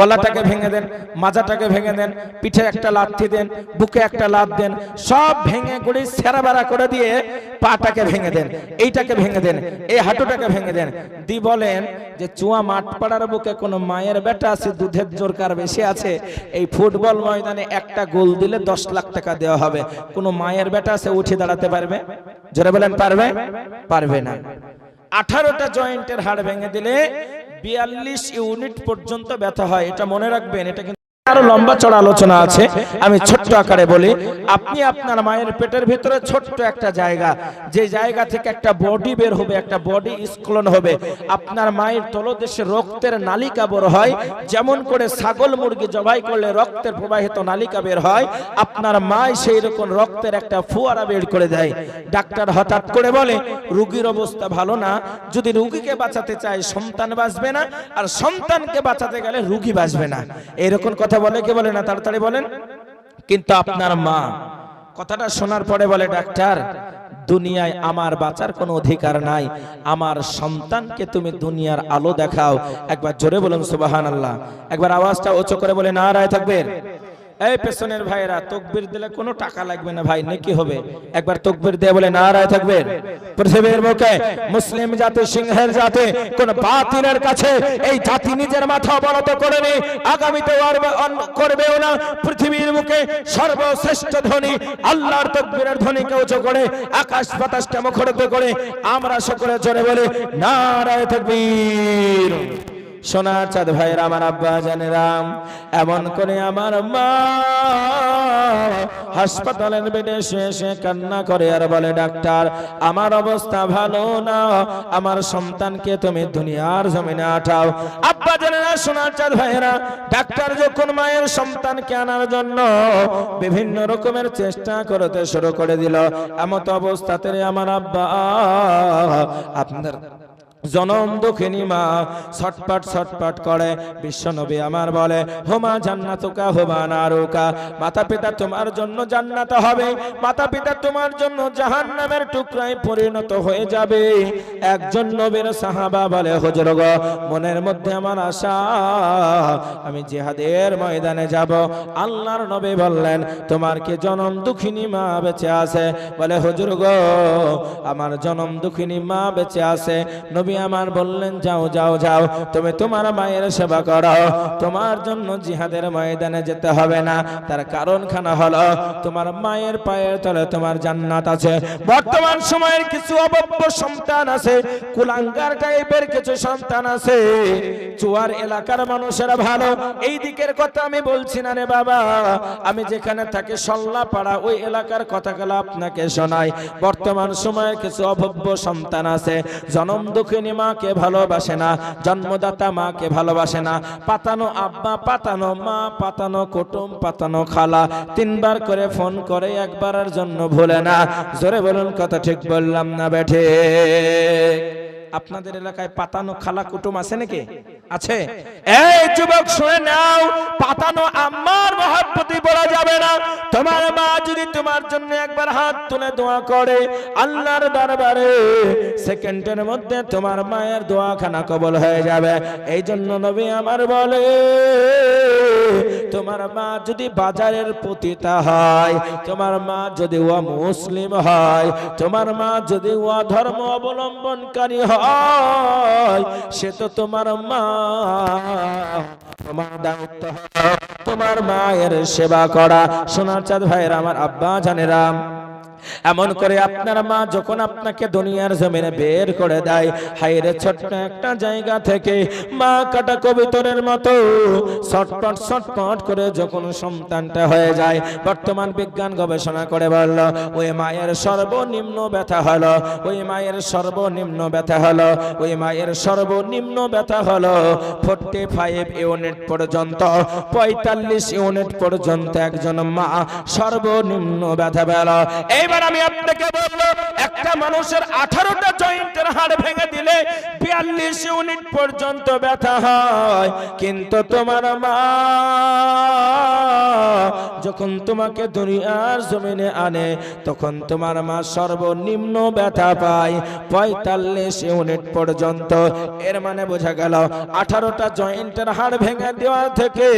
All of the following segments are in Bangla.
গলাটাকে ভেঙে দেন, মাজাটাকে ভেঙে দেন, পিঠে একটা লাথি দেন, বুকে একটা লাথ দেন, সব ভেঙে গুড়ি সেরা বেড়া করে দিয়ে পাটাকে ভেঙে দেন, এইটাকে ভেঙে দেন, এই হাঁটুটাকে ভেঙে দেন। দি বলেন যে, চুয়া মাঠ পাড়ার বুকে কোনো মায়ের বেটা আছে, দুধের জোরকার বেশি আছে, এই ফুটবল ময়দানে একটা গোল দিলে দশ লাখ টাকা দেওয়া হবে, কোনো মায়ের বেটা আছে, উঠে দাঁড়াতে পারবে? জোরে বলেন, পারবে? পারবে না। আঠারোটা জয়েন্টের হাড় ভেঙে দিলে বিয়াল্লিশ ইউনিট পর্যন্ত ব্যথা হয় এটা মনে রাখবেন এটা আরও লম্বা চড়া আলোচনা আছে, আমি ছোট্ট আকারে বলি, আপনি আপনার মায়ের পেটের ভিতরে ছোট্ট একটা জায়গা, যে জায়গা থেকে একটা বডি বের হবে, একটা বডি স্খলন হবে। আপনার মায়ের তলদেশে রক্তের নালিকা বের হয়, যেমন করে ছাগল মুরগি জবাই করলে রক্তের প্রবাহিত নালিকা বের হয়, আপনার মাই সেই রকম রক্তের একটা ফুয়ারা বের করে দেয়। ডাক্তার হঠাৎ করে বলে, রুগীর অবস্থা ভালো না, যদি রুগীকে বাঁচাতে চায় সন্তান বাঁচবে না, আর সন্তানকে বাঁচাতে গেলে রুগী বাঁচবে না। এরকম কথা বলে, কে বলে না, তাড়াতাড়ি বলেন। কিন্তু আপনার মা, কথাটা শোনার পরে বলে, ডাক্তার, দুনিয়ায় আমার বাঁচার কোনো অধিকার নাই। আমার সন্তানকে তুমি দুনিয়ার আলো দেখাও। একবার জোরে বলুন সুবাহান আল্লাহ একবার আওয়াজটা ওচো করে বলে না রায় থাকবেন। এই পেছনের ভাইরা তকবির দিলে কোনো টাকা লাগবে না ভাই, নেকি হবে? একবার তকবির দিয়ে বলে না রায় থাকবেন। পৃথিবীর মুখে মুসলিম জাতি, সিংহের জাতি, কোন বাতিলের কাছে এই জাতি নিজের মাথা অবনত করেনি, আগামীতে করবেও না। পৃথিবীর মুখে সর্বশ্রেষ্ঠ ধ্বনি, আল্লাহর তকবীরের ধ্বনিকে উঁচু করে, আকাশ বাতাসকে মুখরিত করে, আমরা সকলে জোরে বলে, নারায় তকবীর সোনার চাঁদ ভাইয়ের আমার আব্বা জানেরাম এমন করে আমার মা হাসপাতালের বেডে শুয়ে কান্না করে আর বলে, ডাক্তার, আমার অবস্থা ভালো না, আমার সন্তানকে তুমি দুনিয়ার জমিনে আঠাও। আব্বা জানেরা, সোনার চাঁদ ভাইয়েরা, ডাক্তার যখন মায়ের সন্তানকে আনার জন্য বিভিন্ন রকমের চেষ্টা করতে শুরু করে দিল, এমত অবস্থাতে আমার আব্বা আপনার জনম দুঃখিনী মা, ছটপট ছটপট করে। বিশ্বনবী আমার বলে, হোমা জান্নাতুকা, হোমা নারুকা। মাতা পিতা তোমার জন্য জান্নাত হবে। মাতা পিতা তোমার জন্য জাহান্নামের টুকরায় পরিণত হয়ে যাবে। একজন নবীর সাহাবা বলে, হুজুর গো, মনের মধ্যে আমার আশা, আমি জিহাদের ময়দানে যাব। আল্লাহর নবী বললেন, তোমার কি জনম দুঃখিনী মা বেঁচে আছে? বলে, হুজুর গো, আমার জনম দুঃখিনী মা বেঁচে আছে। নবী আমার বললেন, যাও যাও যাও, তুমি তোমার মায়ের সেবা করো। তোমার জন্য জিহাদের ময়দানে যেতে হবে না। তার কারণ খানা হলো, তোমার মায়ের পায়ের তলে তোমার জান্নাত আছে। বর্তমান সময়ের কিছু অবব্য সন্তান আছে, কুলাঙ্গার টাইপের কিছু সন্তান আছে। চুয়ার এলাকার মানুষেরা ভালো। এই দিকের কথা আমি বলছি না রে বাবা। আমি যেখানে থাকি সল্লা পাড়া ওই এলাকার কথাগুলো আপনাকে শোনাই। বর্তমান সময়ের কিছু অভব্য সন্তান আছে। জনম দুঃখিনী মাকে ভালোবাসে না, জন্মদাতা মাকে ভালোবাসে না। পাতানো আব্বা, পাতানো মা, পাতানো কুটুম, পাতানো খালা, তিনবার করে ফোন করে একবারের জন্য ভুলে না। জোরে বলুন, কথা ঠিক বললাম না বেঠে আপনাদের এলাকায় পাতানো খালা কুটুম আছে নাকি? আছে। এই যুবক, শুনে নাও, পাতানো আমার মহাব্বতি বলা যাবে না। তোমার মা যদি তোমার জন্য একবার হাত তুলে দোয়া করে আল্লাহর দরবারে, সেকেন্ডের মধ্যে তোমার মায়ের দোয়াখানা কবল হয়ে যাবে। এই জন্য নবী আমার বলে তোমার মা যদি বাজারের পতিতা হয়, তোমার মা যদি ও মুসলিম হয়, তোমার মা যদি ও ধর্ম অবলম্বনকারী হয়, সে তো তোমার মা, তোমার দায়িত্ব তোমার মায়ের সেবা করা। সোনার চাঁদ ভাইয়ের আমার আব্বা জানেরাম এমন করে আপনার মা যখন আপনাকে দুনিয়ার জমিনে বের করে দেয় হাইরে ছোট্ট একটা জায়গা থেকে মা কাটা কবিতরের মতো ছটপট ছটপট করে যখন সন্তানটা হয়ে যায়, বর্তমান বিজ্ঞান গবেষণা করে বলল, ওই মায়ের সর্বনিম্ন ব্যথা হলো, ওই মায়ের সর্বনিম্ন ব্যথা হলো, ওই মায়ের সর্বনিম্ন ব্যথা হলো ফোর্টি ফাইভ ইউনিট পর্যন্ত, পঁয়তাল্লিশ ইউনিট পর্যন্ত একজন মা সর্বনিম্ন ব্যথা পেল। এই এইবার আমি আপনাকে বলব, একটা মানুষের আঠারোটা জয়েন্টের হাড় ভেঙে দিলে বিয়াল্লিশ ইউনিট পর্যন্ত ব্যথা হয়। কিন্তু তোমার মা যখন তোমাকে দুনিয়ার জমিনে আনে, তখন তোমার মা সর্বনিম্ন ব্যথা পায় পঁয়তাল্লিশ ইউনিট পর্যন্ত। এর মানে বোঝা গেল, আঠারোটা জয়েন্টের হাড় ভেঙে দেওয়া থেকে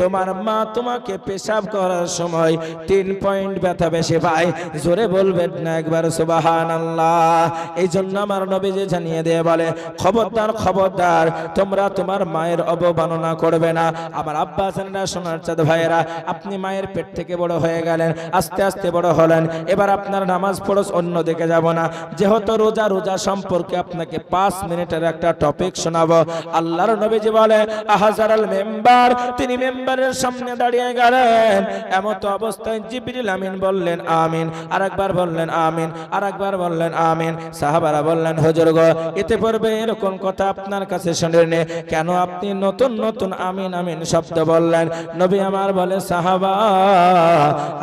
তোমার মা তোমাকে পেশাব করার সময় তিন পয়েন্ট ব্যথা বেশি পায়। জোরে বলবেন না একবার সুবাহান আল্লাহ এই জন্য আমার নবীজি জানিয়ে দিয়ে বলে, খবরদার খবরদার, তোমরা তোমার মায়ের অবমাননা করবে না। আমার আব্বা হাসানরা সোনার চাঁদ ভাইয়েরা, আপনি মায়ের পেট থেকে বড় হয়ে গেলেন, আস্তে আস্তে বড় হলেন। এবার আপনার নামাজ পড়স অন্য দিকে যাব না। যেহেতু রোজা রোজা সম্পর্কে আপনাকে পাঁচ মিনিটের একটা টপিক শোনাবো। আল্লাহর নবীজি বলে, আহাজারাল মেম্বার। তিনি মেম্বারের সামনে দাঁড়িয়ে গেলেন। এমত অবস্থায় জিবরিল আমিন বললেন, আমিন। আরেকবার বললেন আমিন, আরেকবার বললেন আমিন। সাহাবারা বললেন, হুজুর গো, এতে পূর্বে এরকম কথা আপনার কাছে শুনেনি। কেন আপনি নতুন নতুন আমিন আমিন শব্দ বললেন? নবী আমার বলে, সাহাবা,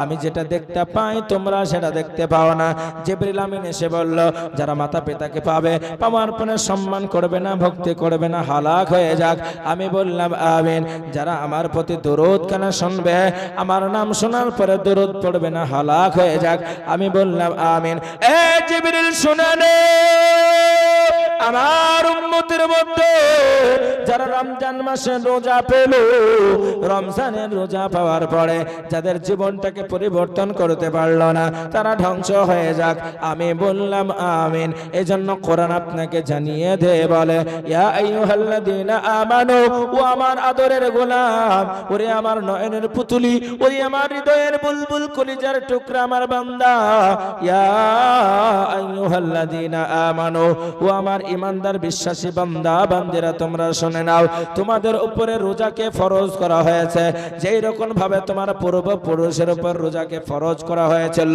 আমি যেটা দেখতে পাই তোমরা সেটা দেখতে পাও না। জিবরিল আমিন এসে বলল, যারা মাতা পিতাকে পাবে, পাওয়ার পরে সম্মান করবে না, ভক্তি করবে না, হালাক হয়ে যাক। আমি বললাম, আমিন, যারা আমার প্রতি দরুদ কেন শুনবে? আমার নাম শোনার পরে দরুদ পড়বে না, হালাক হয়ে যাক। আমি বললাম আমিন। এ জিবরিল শুনে নে। আমার উম্মতের মধ্যে যারা রমজান মাসে রোজা পেল, রমজানের রোজা পাওয়ার পরে যাদের জীবনটাকে পরিবর্তন করতে পারল না, তারা ধ্বংস হয়ে যাক। আমি বললাম, আমিন। এজন্য কোরআন আপনাকে জানিয়ে দে, বলে, ইয়া ও আমার আদরের গোলাম, ওরে আমার নয়নের পুতুলি, ওরে আমার হৃদয়ের বুলবুল কলিজার টুকরা আমার বান্দা, ইয়া আইয়ুহাল্লাযীনা আমানু, ও আমার ইমানদার বিশ্বাসী বান্দা, বান্দিরা, তোমরা শুনে নাও, তোমাদের উপরে রোজাকে ফরজ করা হয়েছে। যেই রকম ভাবে তোমার পূর্বপুরুষের উপর রোজাকে ফরজ করা হয়েছিল,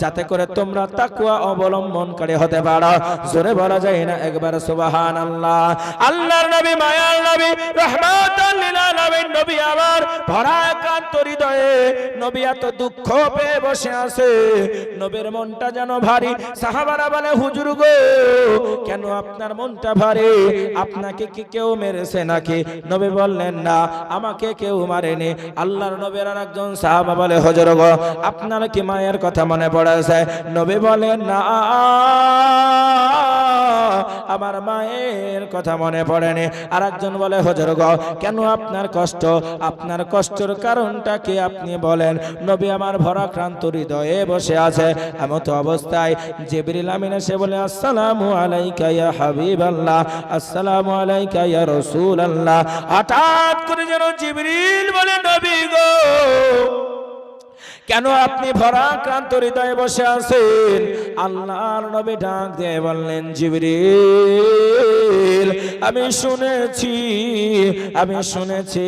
যাতে করে তোমরা তাকুয়া অবলম্বনকারী হতে পারো। জোরে বলা যায় না একবার সুবাহান আল্লাহ আল্লাহর নবী, মায়ার নবী, রহমাতাল লিল আলামিন নবী আমার ভরা একান্ত হৃদয়ে নবী এত দুঃখ পেয়ে বসে আছে। নবীর মনটা যেন ভারী। সাহাবারা বলে, হুজুর গো, কেন আপনার মনটা ভারে। আপনাকে কি কেউ মেরেছে নাকি? নবী বললেন, না, আমাকে কেউ মারেনি। আল্লাহর নবীর একজন সাহাবা বলে, হজর গো, আপনার কি মায়ের কথা মনে পড়েছে? নবী বলেন, না। আমার মায়ের কথা মনে পড়েনি। আর একজন বলে, হজর গ, কেন আপনার কষ্ট? আপনার কষ্টের কারণটা কি আপনি বলেন? নবী আমার ভরাক্রান্ত হৃদয়ে বসে আছে। এমত অবস্থায় জিবরিল আমিন এসে বলে, আসসালামু আলাইকা ইয়া হাবিবাল্লাহ, আসসালামু আলাইকা ইয়া রাসূলুল্লাহ। হঠাৎ করে যেন জিবরিল বলে, নবী গো কেন আপনি ভরাক্রান্ত হৃদয়ে বসে আছেন? আল্লাহর নবী ডাক দিয়ে বললেন, জিবরিল, আমি শুনেছি আমি শুনেছি,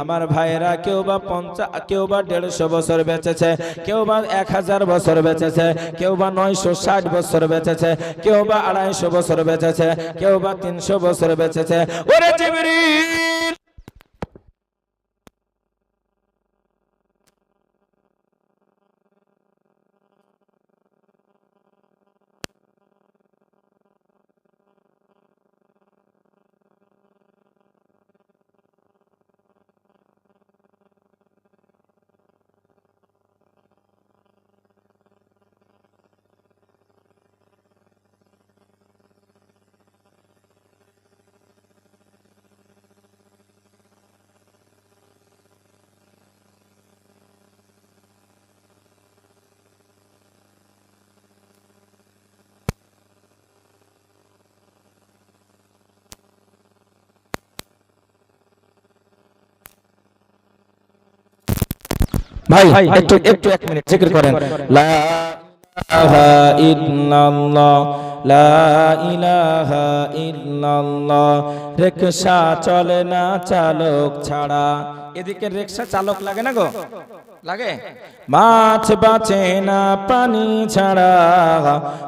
আমার ভাইয়েরা কেউ বা পঞ্চাশ কেউ বা দেড়শো বছর বেঁচেছে, কেউ বা এক হাজার বছর বেঁচেছে, কেউ বা নয়শো ষাট বছর বেঁচেছে, কেউ বা আড়াইশো বছর বেঁচেছে, কেউ বা তিনশো বছর বেঁচেছে। ওরে জিবরিল ভাই একটু একটু এক মিনিট জিকির করেন। লা ইলাহা ইল্লাল্লাহ লা ইলাহা ইল্লাল্লাহ রিকশা চলে না চালক ছাড়া। এদিকে রিকশা চালক লাগে না গো? লাগে? মাছ বাঁচে না, পানি ছাড়া।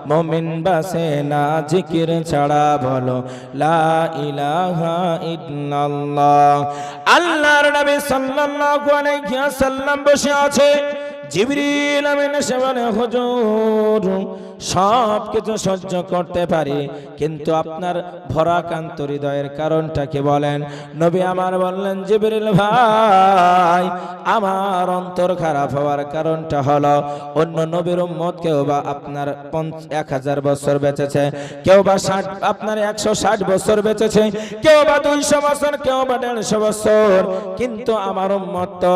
মমিন বাসে না, জিকির ছাড়া। বলো আল্লাহর নবী সাল্লাল্লাহু বসে আছে। জিবরিল আমিন এসে বলে, হুজুর সব কিছু সহ্য করতে পারি, কিন্তু আপনার ভরাকান্ত হৃদয়ের কারণটা কি বলেন, নবী আমার বললেন, জিবরিল ভাই, আমার অন্তর খারাপ হওয়ার কারণটা হলো, অন্য নবীর উম্মত কেউ বা আপনার এক হাজার বছর বেঁচেছে, কেউ বা ষাট, আপনার একশো ষাট বছর বেঁচেছে, কেউ বা দুইশো বছর, কেউ বা দেড়শো বছর, কিন্তু আমার উম্মত তো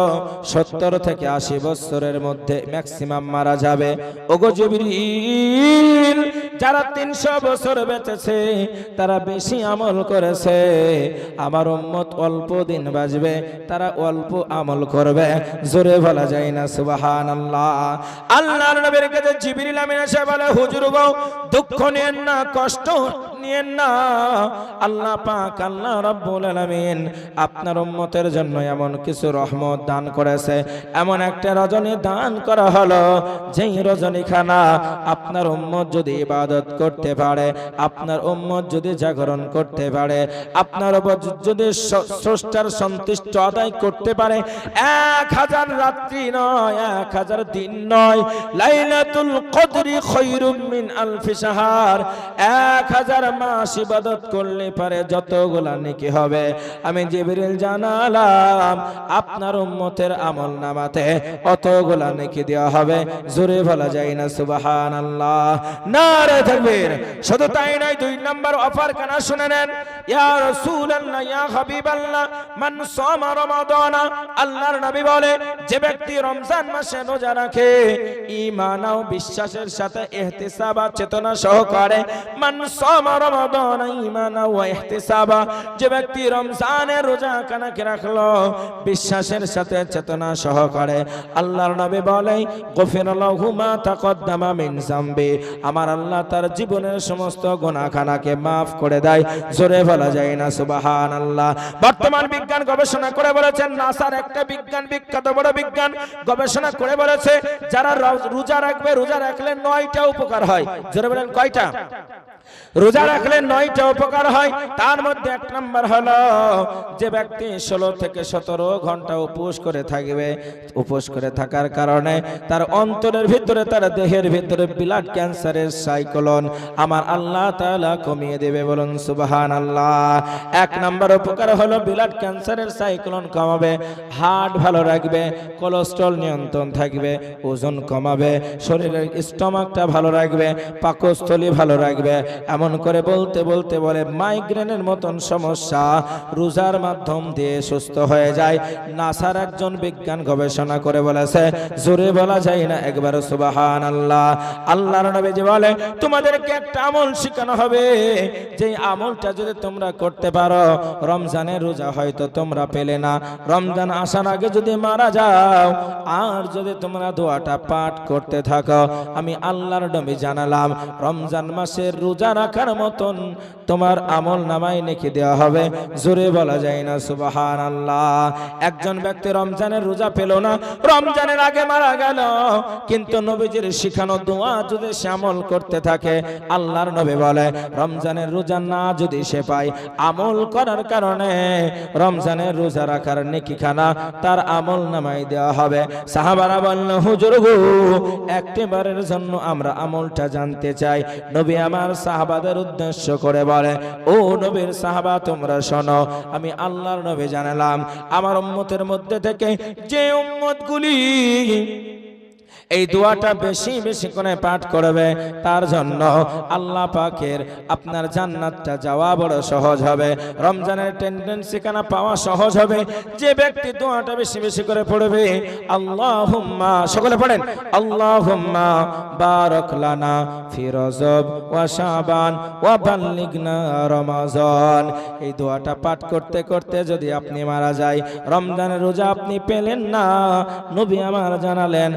সত্তর থেকে আশি বছরের মধ্যে ম্যাক্সিমাম মারা যাবে। ওগো জিবরিল الدين যারা তিনশো বছর বেঁচেছে, তারা বেশি আমল করেছে। আমার উম্মত অল্প দিন বাজবে তারা অল্প আমল করবে। জোরে বলা যায় না সুবাহান আল্লাহ আল্লাহর নবীর কাছে জিবরিল আমিন এসে বলে, হুজুর গো দুঃখ নিয়েন না, কষ্ট নিয়েন না। আল্লাহ পাক, আল্লাহ রাব্বুল আলামিন আপনার উম্মতের জন্য এমন কিছু রহমত দান করেছে। এমন একটা রজনী দান করা হলো, যেই রজনীখানা আপনার উম্মত যদি ইবাদত করতে পারে, আপনার উম্মত যদি জাগরণ করতে পারে, আপনার উপর যদি স্রষ্টার সন্তুষ্ট আদায় করতে পারে, এক হাজার রাত্রি নয়, এক হাজার দিন নয়, লাইলাতুল কদরি খৈরুম মিন আলফি শাহর, এক হাজার মাস ইবাদত করলে পারে যতগুলা নেকি হবে। আমি জিবরিল জানালাম, আপনার উম্মতের আমল নামাতে অতগুলা নেকি দেওয়া হবে? জোরে বলা যায় না, সুবহানাল্লাহ। তাকবীর শুধু তাই নয়, দুই নাম্বার অফার কানা শুনে নেন। ইয়া রাসূলুল্লাহ, ইয়া হাবিবাল্লাহ, মান সামা রমাদান, আল্লাহর নবী বলে, যে ব্যক্তি রমজান মাসে রোজা রাখে, ঈমান ও বিশ্বাসের সাথে ইহতিসাব চেতনা সহকারে, মান সামা রমাদান, ঈমান ও ইহতিসাব যে ব্যক্তি রমজানের রোজা কানাকে রাখল, বিশ্বাসের সাথে চেতনা সহকারে, আল্লাহর নবী বলে গফিরাল্লাহু মা তাকদ্দামা মিন আমার আল্লাহ তার জীবনের সমস্ত গুনাহখানাকে maaf করে দেয়। জোরে বলা যায় না, সুবহানাল্লাহ। বর্তমান বিজ্ঞান গবেষণা করে বলেছেন, নাসার একটা বিজ্ঞান, বিখ্যাত বড় বিজ্ঞান গবেষণা করে বলেছে, যারা রোজা রাখবে, রোজা রাখলে নয়টা উপকার হয়। জোরে বলেন, কয়টা? রোজা রাখলে নয়টা উপকার হয়। তার মধ্যে এক নম্বর হলো, যে ব্যক্তি ষোলো থেকে সতেরো ঘণ্টা উপোস করে থাকবে, উপোস করে থাকার কারণে তার অন্তরের ভিতরে, তার দেহের ভিতরে ব্লাড ক্যান্সারের সাইক্লোন আমার আল্লাহ তাআলা কমিয়ে দেবে বলুন সুবাহান আল্লাহ এক নম্বর উপকার হলো ব্লাড ক্যান্সারের সাইক্লোন কমাবে হার্ট ভালো রাখবে কোলেস্ট্রল নিয়ন্ত্রণ থাকবে, ওজন কমাবে, শরীরের স্টমাকটা ভালো রাখবে, পাকস্থলী ভালো রাখবে। এমন করে বলতে বলতে বলে মাইগ্রেনের মতন সমস্যা রোজার মাধ্যম দিয়ে সুস্থ হয়ে যায়। নাসার একজন বিজ্ঞান গবেষণা করে বলেছে, জোরে বলা যায় না একবার সুবাহান আল্লাহ আল্লাহর নবী যে বলে তোমাদেরকে একটা আমল শেখানো হবে। যে আমলটা যদি তোমরা করতে পারো, রমজানের রোজা হয়তো তোমরা পেলে না। রমজান আসার আগে যদি মারা যাও, আর যদি তোমরা দোয়াটা পাঠ করতে থাকো, আমি আল্লাহর নবী জানালাম, রমজান মাসের রোজা রাখার মতন তোমার আমল নামাই নেকি দেওয়া হবে। জোরে বলা যায় না সুবাহান আল্লাহ একজন ব্যক্তি রমজানের রোজা পেল না, রমজানের আগে মারা গেল, কিন্তু নবীজির শিখানো দোয়া যদি সে আমল করতে থাকে আল্লাহর নবী বলে। রমজানের রোজা না যদি সে পায়, আমল করার কারণে রমজানের রোজা রাখার নেকিখানা তার আমল নামাই দেওয়া হবে। সাহাবারা বলল, হুজুর গো একটিবারের জন্য আমরা আমলটা জানতে চাই। নবী আমার সাহাবাদের উদ্দেশ্য করে বলে, ও নবীর সাহাবা, তোমরা শোনো, আমি আল্লাহর নবী জানালাম। আমার উম্মতের মধ্যে থেকে যে উম্মতগুলি এই দোয়াটা বেশি বেশি করে পাঠ করবে। তার জন্য আল্লাহ পাকের আপনার জান্নাতটা যাওয়া বড় সহজ হবে। রমজানের টেন্ডেন্সি কানা পাওয়া সহজ হবে? যে ব্যক্তি দোয়াটা বেশি বেশি করে পড়বে আল্লাহুম্মা সকলে পড়েন আল্লাহুম্মা বারাক লানা ফি রজব ওয়া শাবান ওয়া বাল্লিগনা রমাজান। এই দোয়াটা পাঠ করতে করতে যদি আপনি মারা যায় রমজানের রোজা আপনি পেলেন না নবী আমার জানালেন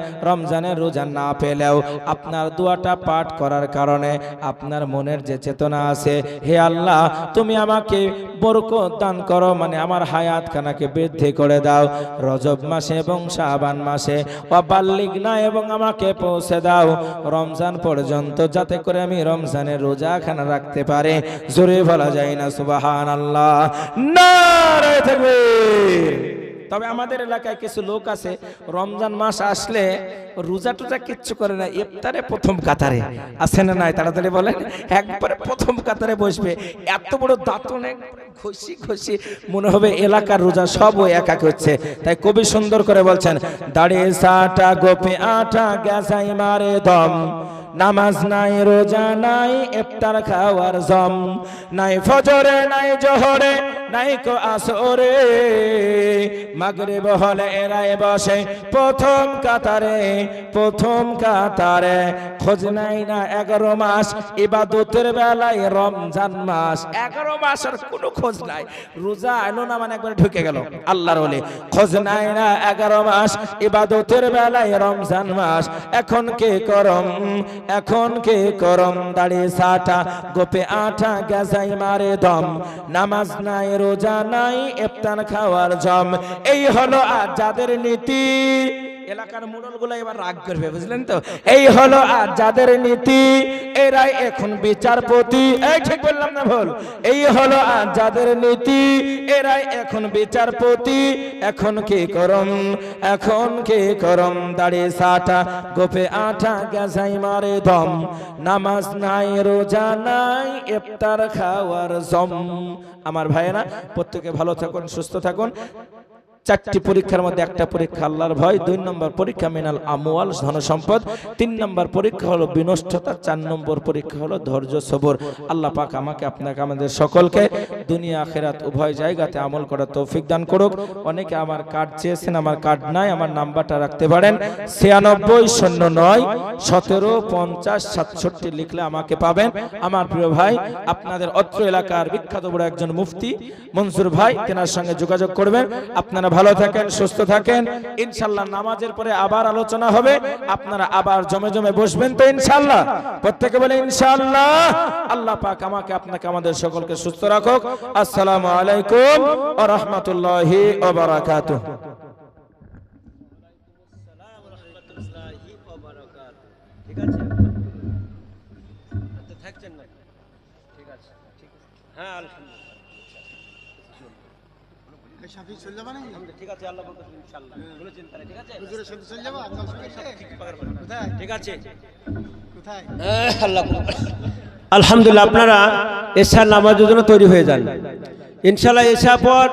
রমজানের রোজা না পেলেও আপনার দোয়াটা পাঠ করার কারণে আপনার মনের যে চেতনা আছে, হে আল্লাহ, তুমি আমাকে বরকত দান করো মানে আমার হায়াত খানাকে বৃদ্ধি করে দাও। রজব মাসে এবং শাবান মাসে অবাল্লিক না এবং আমাকে পৌঁছে দাও। রমজান পর্যন্ত যাতে করে আমি রমজানের রোজা খানা রাখতে পারে, জোরে বলা যায় না সুবাহান আল্লাহ না থাকবে তবে আমাদের এলাকায় কিছু লোক আছে, রমজান মাস আসলে রোজা টোজা কিচ্ছু করে না, ইফতারে প্রথম কাতারে। আছে না নাই? তাড়াতাড়ি বলেন। একবারে প্রথম কাতারে বসবে। এত বড় দাঁতনে ঘষি ঘষি, মনে হবে এলাকার রোজা সব ওই একা করছে তাই কবি সুন্দর করে বলছেন দাঁড়িয়ে সাটা, গোপে আটা, গ্যাসাই মারে দম। নামাজ নাই, রোজা নাই, ইফতার খাওয়ার জম। নাই ফজরে, নাই জোহরে নাই কো আসরে মাগরিব হলে এরাই বসে প্রথম কাতারে প্রথম কাতারে। খোঁজ নাই না এগারো মাস, ইবাদতের বেলায় রমজান মাস। এগারো মাসের কোনো খোঁজ নাই। রোজা এলো না মানে একবার ঢুকে গেল আল্লাহর বলে খোঁজ নাই না এগারো মাস, ইবাদতের বেলায় রমজান মাস। এখন কে করম, এখন কে করম? দাঁড়িয়ে সাটা, গোপে আঠা গ্যাসাই মারে দম। নামাজ নাই রোজা নাই ইফতার খাওয়ার জম। এই হলো আর যাদের নীতি। এলাকার মুরলগুলো এবার রাগ করবে, বুঝলেন তো? এই হলো আর যাদের নীতি, এরাই এখন বিচারপতি। এই ঠিক বললাম না ভুল? এই হলো আর যাদের নীতি, এরাই এখন বিচারপতি। এখন কি করম? এখন কি করম? দাঁড়িয়ে সাটা, গোপে আঠা গ্যাসাই মারে দম। নামাজ নাই, রোজা নাই, ইফতার খাওয়ার জম। আমার ভাইয়েরা, প্রত্যেকে ভালো থাকুন, সুস্থ থাকুন। চারটি পরীক্ষার মধ্যে একটা পরীক্ষা আল্লাহর ভয়, দুই নম্বর পরীক্ষা মিনাল আমওয়াল ধন সম্পদ তিন নম্বর পরীক্ষা হলো বিনষ্টতা, চার নম্বর পরীক্ষা হলো ধৈর্য, সবর। আল্লাহ পাক আমাকে, আপনাকে, আমাদের সকলকে দুনিয়া, আখেরাত, উভয় জায়গাতে আমল করার তৌফিক দান করুক। অনেকে আমার কার্ড চেয়েছেন, আমার কার্ড নাই, আমার নাম্বারটা রাখতে পারেন। ছিয়ানব্বই, শূন্য নয় সতেরো, পঞ্চাশ, সাতষট্টি লিখলে আমাকে পাবেন। আমার প্রিয় ভাই, আপনাদের অত্র এলাকার বিখ্যাত বড় একজন মুফতি মনসুর ভাই, তেনার সঙ্গে যোগাযোগ করবেন। আপনারা ভালো থাকেন, সুস্থ থাকেন। ইনশাল্লাহ নামাজের পরে আবার আলোচনা হবে। আপনারা আবার জমে জমে বসবেন তো ইনশাল্লাহ। প্রত্যেকে বলে ইনশাল্লাহ। আল্লাহ পাক আমাকে, আপনাকে, আমাদের সকলকে সুস্থ রাখুক। আসসালামু আলাইকুম ওয়া রাহমাতুল্লাহি ওয়া ঠিক আছে? তো থাকছেন না? ঠিক আছে ঠিক আছে। হ্যাঁ আলহামদুলিল্লাহ। ঠিক আছে আল্লাহ বলতে ইনশাআল্লাহ। চিন্তা ঠিক আছে? হুজুরের সাথে চলে যাব? আপনার সঙ্গে কোথায়? ঠিক আছে। কোথায়? আল্লাহ আলহামদুলিল্লাহ আপনারা এশার নামাজের জন্য তৈরি হয়ে যান। ইনশাআল্লাহ এশা পর